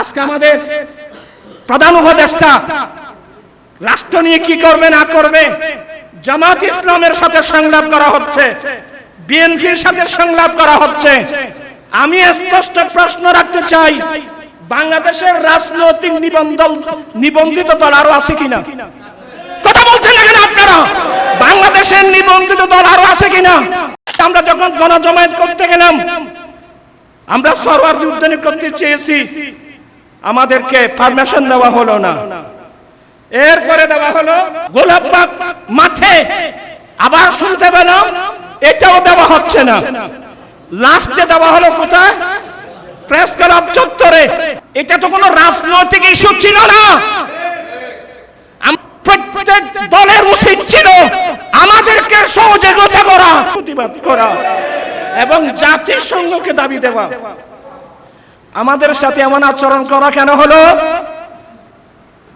আজকে আমাদের প্রধান উপদেষ্টা রাষ্ট্র নিয়ে কি করবে, না করবে, জামাত ইসলামের সাথে সংলাপ করা হচ্ছে, বিএনপির সাথে সংলাপ করা হচ্ছে। আমি স্পষ্ট প্রশ্ন রাখতে চাই, বাংলাদেশের রাজনৈতিক নিবন্ধন, নিবন্ধিত দল আরও আছে কিনা? কথা বলছেন না আপনারা? বাংলাদেশের নিবন্ধিত দল আরও আছে কিনা? আমরা যখন গণজমায়েত করতে গেলাম, আমরা উদ্যানে করতে চেয়েছি আমাদেরকে পারমিশন দেওয়া হলো না। এরপরে দেওয়া হলো গোলাপবাগ মাঠে আবার শুনতে পেলাম এটাও দেওয়া হচ্ছে না। লাস্টে দেওয়া হলো কোথায়? প্রেস ক্লাব চত্বরে। এটা তো কোনো রাজনৈতিক ইস্যু ছিল না। প্রত্যেক দলের উচিত ছিল আমাদেরকে সহযোগিতা করা, প্রতিবাদ করা এবং জাতিসংঘকে দাবি দেওয়া। আমাদের সাথে এমন আচরণ করা কেন হলো?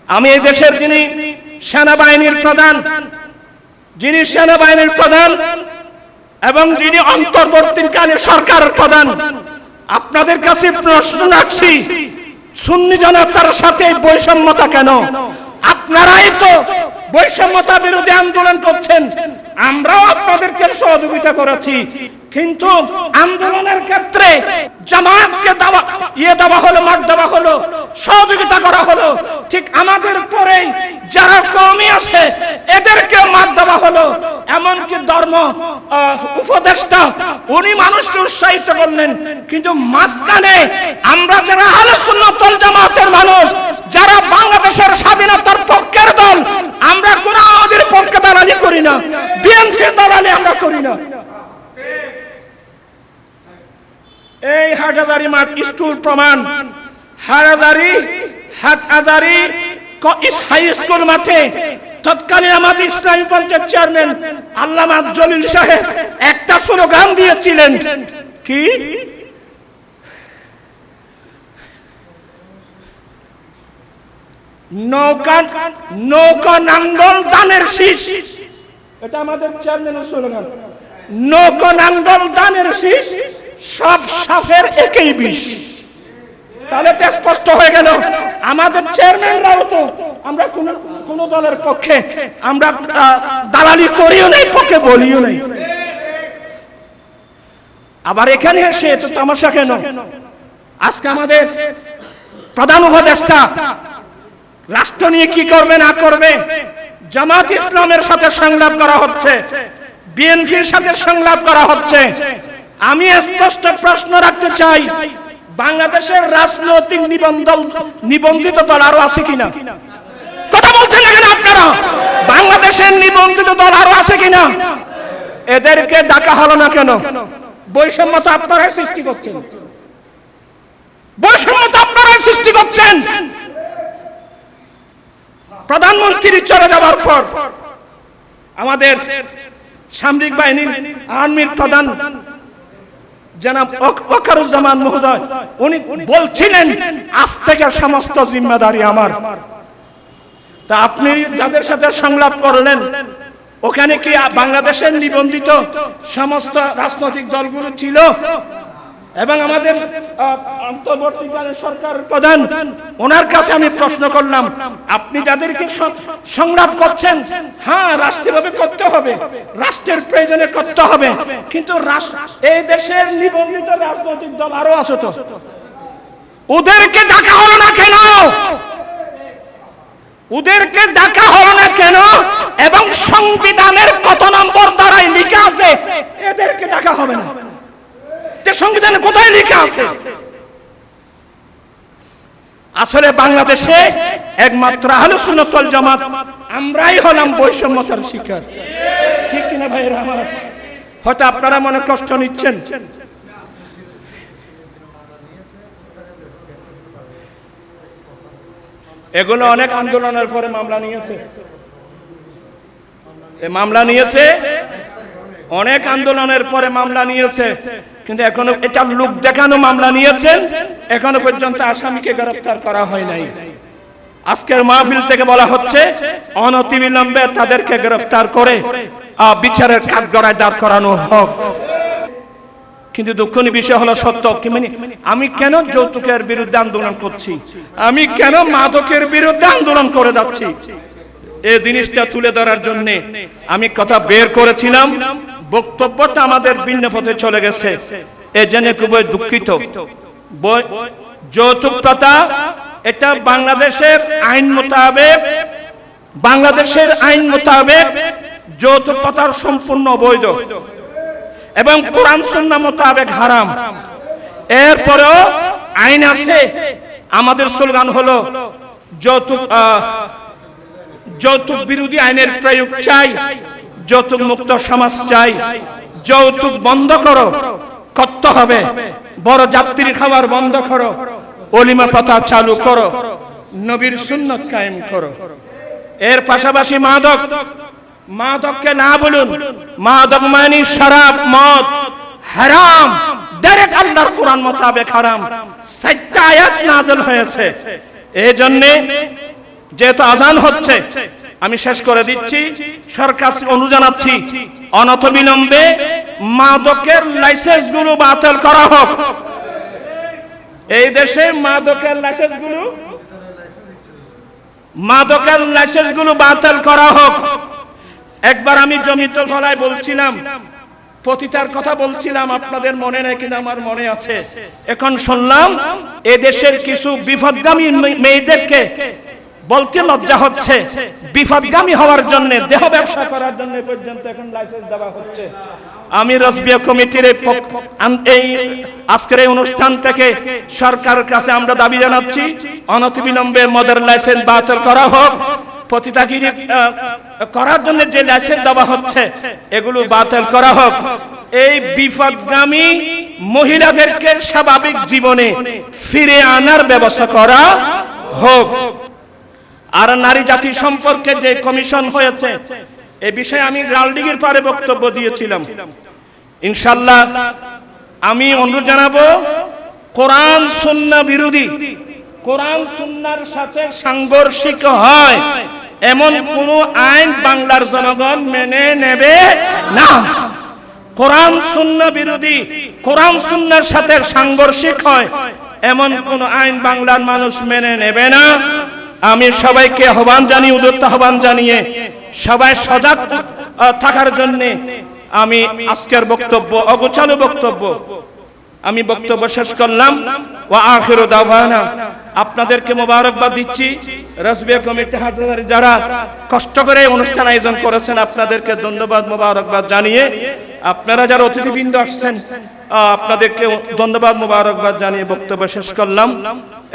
আমি এই দেশের যিনি সেনাবাহিনীর প্রধান, যিনি সেনাবাহিনীর প্রধান এবং যিনি অন্তর্বর্তীকালীন সরকারের প্রধান, আপনাদের কাছে প্রশ্ন রাখছি, সুন্নি জনতার সাথে বৈষম্যতা কেন? আপনারাই তো বৈষম্যতা বিরোধী আন্দোলন করছেন, আমরাও আপনাদেরকে সহযোগিতা করেছি। কিন্তু আন্দোলনের ক্ষেত্রে জামাতকে দেওয়া ইয়ে দেওয়া হলো, মাঠ দেওয়া হলো, সহযোগিতা করা হলো। ঠিক আমাদের পরেই যারা কমই আছে এদেরকে মাঠ দেওয়া হলো। এমনকি ধর্ম উপদেষ্টা, উনি মানুষকে উৎসাহিত করলেন। কিন্তু মাঝখানে আমরা যারা আলোচনাতল জামাতের মানুষ, যারা বাংলাদেশের স্বাধীনতার পক্ষের দল, আমরা কোন আমাদের পক্ষে দালালি করি না। বিএনপি দালালি আমরা করি না। এই হাটাদারি মাঠ স্কুল প্রমাণ। হাটাদারি হাটহাজারি, ক- ইস- হাই স্কুল মাঠে তৎকালীন আমাদের ইসলামী পঞ্চায়েত চেয়ারম্যান আল্লামা জলিল সাহেব একটা স্লোগান দিয়েছিলেন। কি? নৌকা নৌকা নাঙ্গল দানের শীষ। এটা আমাদের চেয়ারম্যানের স্লোগান। নৌকা নাঙ্গল দানের শীষ। সব সাফের একই বিষ। তাহলে তো স্পষ্ট হয়ে গেল, আমাদের চেয়ারম্যানরাও তো আমরা কোন কোন দলের পক্ষে, আমরা দালালি করিও নাই, পক্ষে বলিও নাই। আবার এখানে এসে তো তামাশা কেন? আজকে আমাদের প্রধান উপদেষ্টা রাষ্ট্র নিয়ে কি করবে, না করবে, জামাত ইসলামের সাথে সংলাপ করা হচ্ছে, বিএনপির সাথে সংলাপ করা হচ্ছে আমি স্পষ্ট প্রশ্ন রাখতে চাই, বাংলাদেশের রাজনৈতিক নিবন্ধন নিবন্ধিত দল আরও আছে কিনা? কথা বলছেন না কেন আপনারা? বাংলাদেশের নিবন্ধিত দল আরও আছে কিনা? এদেরকে ডাকা হলো না কেন? বৈষম্য তো আপনারাই সৃষ্টি করছেন। বৈষম্য তো আপনারাই সৃষ্টি করছেন। প্রধানমন্ত্রী চলে যাওয়ার পর আমাদের সামরিক বাহিনীর আর্মির প্রধান জনাব ওক- ওকারুজ্জামান মহোদয়, উনি বলছিলেন, আজ থেকে সমস্ত জিম্মাদারি আমার। তা আপনি যাদের সাথে সংলাপ করলেন, ওখানে কি বাংলাদেশের নিবন্ধিত সমস্ত রাজনৈতিক দলগুলো ছিল? এবং আমাদের আহ, অন্তর্বর্তীকালীন সরকার প্রধান ওনার কাছে আমি প্রশ্ন করলাম আপনি যাদেরকে সংলাপ করছেন হ্যাঁ রাষ্ট্রীয়ভাবে করতে হবে রাষ্ট্রের প্রয়োজনে করতে হবে কিন্তু এই দেশের নিবন্ধিত রাজনৈতিক দল আরও আছে তো। ওদেরকে ডাকা হলো না কেন? ওদেরকে ডাকা হলো না কেন? এবং সংবিধানের কত নম্বর দ্বারাই লিখা আছে এদেরকে ডাকা হবে না। যে সংবিধানে কোথায় লেখা আছে? আসলে বাংলাদেশে একমাত্র আহলে সুন্নাত জামাত, আমরাই হলাম বৈষম্যতার শিকার। ঠিক কিনা ভাইয়েরা আমার? হয়তো আপনারা মনে কষ্ট নিচ্ছেন। এগুলো অনেক আন্দোলনের পরে মামলা নিয়েছে। এ মামলা নিয়েছে, অনেক আন্দোলনের পরে মামলা নিয়েছে। কিন্তু এখনও এটা লোক দেখানো মামলা নিয়েছেন। এখনও পর্যন্ত আসামিকে গ্রেফতার করা হয় নাই। আজকের মাহফিল থেকে বলা হচ্ছে, অনতিবিলম্বে তাদেরকে গ্রেফতার করে বিচারের কাঠগড়ায় দাঁড় করানো হোক। কিন্তু দুঃখনীয় বিষয় হলো সত্য। মানে আমি কেন যৌতুকের বিরুদ্ধে আন্দোলন করছি? আমি কেন মাদকের বিরুদ্ধে আন্দোলন করে যাচ্ছি? এই জিনিসটা তুলে ধরার জন্য আমি কথা বের করেছিলাম। বক্তব্যটা আমাদের ভিন্ন পথে চলে গেছে। এ জেনে খুবই দুঃখিত। যৌতুক প্রথা এটা বাংলাদেশের আইন মোতাবেক, বাংলাদেশের আইন মোতাবেক যৌতুক প্রথার সম্পূর্ণ অবৈধ। এবং কোরআন সুন্নাহ মোতাবেক হারাম। এরপরেও আইন আছে। আমাদের স্লোগান হলো, যৌতুক যৌতুক বিরোধী আইনের প্রয়োগ চাই। যৌতুক মুক্ত সমাজ চাই। যৌতুক বন্ধ করো। করতে হবে। বড় যাত্রী খাবার বন্ধ করো। অলিমা পাতা চালু করো। নবীর সুন্নত কায়েম করো। এর পাশাপাশি মাদক। মাদককে না বলুন। মাদক মানে শরাব, মদ। হারাম। ডাইরেক্ট আল্লাহর কোরআন মোতাবেক হারাম। সাতটা আয়াত নাযিল হয়েছে। এই জন্য যেহেতু আজান হচ্ছে আমি শেষ করে দিচ্ছি। সরকার অনু জানাচ্ছি অনত বিলম্বে মাদকের লাইসেন্সগুলো বাতিল করা হোক। এই দেশে মাদকের লাইসেন্সগুলো মাদকের লাইসেন্সগুলো বাতিল করা হোক। একবার আমি জমিত ফলায় বলছিলাম, পতিতার কথা বলছিলাম, আপনাদের মনে নেই কিনা আমার মনে আছে। এখন শুনলাম এদেশের কিছু বিপদগামী মেয়েদেরকে বলতে লজ্জা হচ্ছে। বিপদগামী হওয়ার জন্য, দেহ ব্যবসা করার জন্য পর্যন্ত এখন লাইসেন্স দেওয়া হচ্ছে। আমি রসবিয়া কমিটির এই আজকের এই অনুষ্ঠান থেকে সরকারের কাছে আমরা দাবি জানাচ্ছি, অনতিবিলম্বে মদের লাইসেন্স বাতিল করা হোক। পতিতাগিরি করার জন্য যে লাইসেন্স দেওয়া হচ্ছে, এগুলো বাতিল করা হোক। এই বিপদগামী মহিলাদেরকে স্বাভাবিক জীবনে ফিরে আনার ব্যবস্থা করা হোক। আর নারী জাতি সম্পর্কে যে কমিশন হয়েছে, এ বিষয়ে আমি লালদিঘির পারে বক্তব্য দিয়েছিলাম। ইনশাল্লাহ আমি অনুরোধ জানাব, কোরআন সুন্না বিরোধী, কোরআন সুন্নার সাথে সাংঘর্ষিক হয়, এমন কোন আইন বাংলার জনগণ মেনে নেবে না। কোরআন সুন্না বিরোধী, কোরআন সুন্নার সাথে সাংঘর্ষিক হয়, এমন কোন আইন বাংলার মানুষ মেনে নেবে না। আমি সবাইকে আহ্বান জানিয়ে উদ্যত্ত আহ্বান জানিয়ে সবাই সজাগ থাকার জন্যে আমি আজকের বক্তব্য, অগোছালো বক্তব্য আমি বক্তব্য শেষ করলাম। ও আখিরু দাওয়ানা। আপনাদেরকে মোবারকবাদ দিচ্ছি। রসবিয়া কমিটি হাজারি যারা কষ্ট করে অনুষ্ঠান আয়োজন করেছেন, আপনাদেরকে ধন্যবাদ, মোবারকবাদ জানিয়ে। আপনারা যারা অতিথিবৃন্দ আসছেন আপনাদেরকে ধন্যবাদ, মোবারকবাদ জানিয়ে বক্তব্য শেষ করলাম।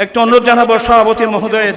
একটু অনুরোধ জানাব সভাপতি মহোদয়ের।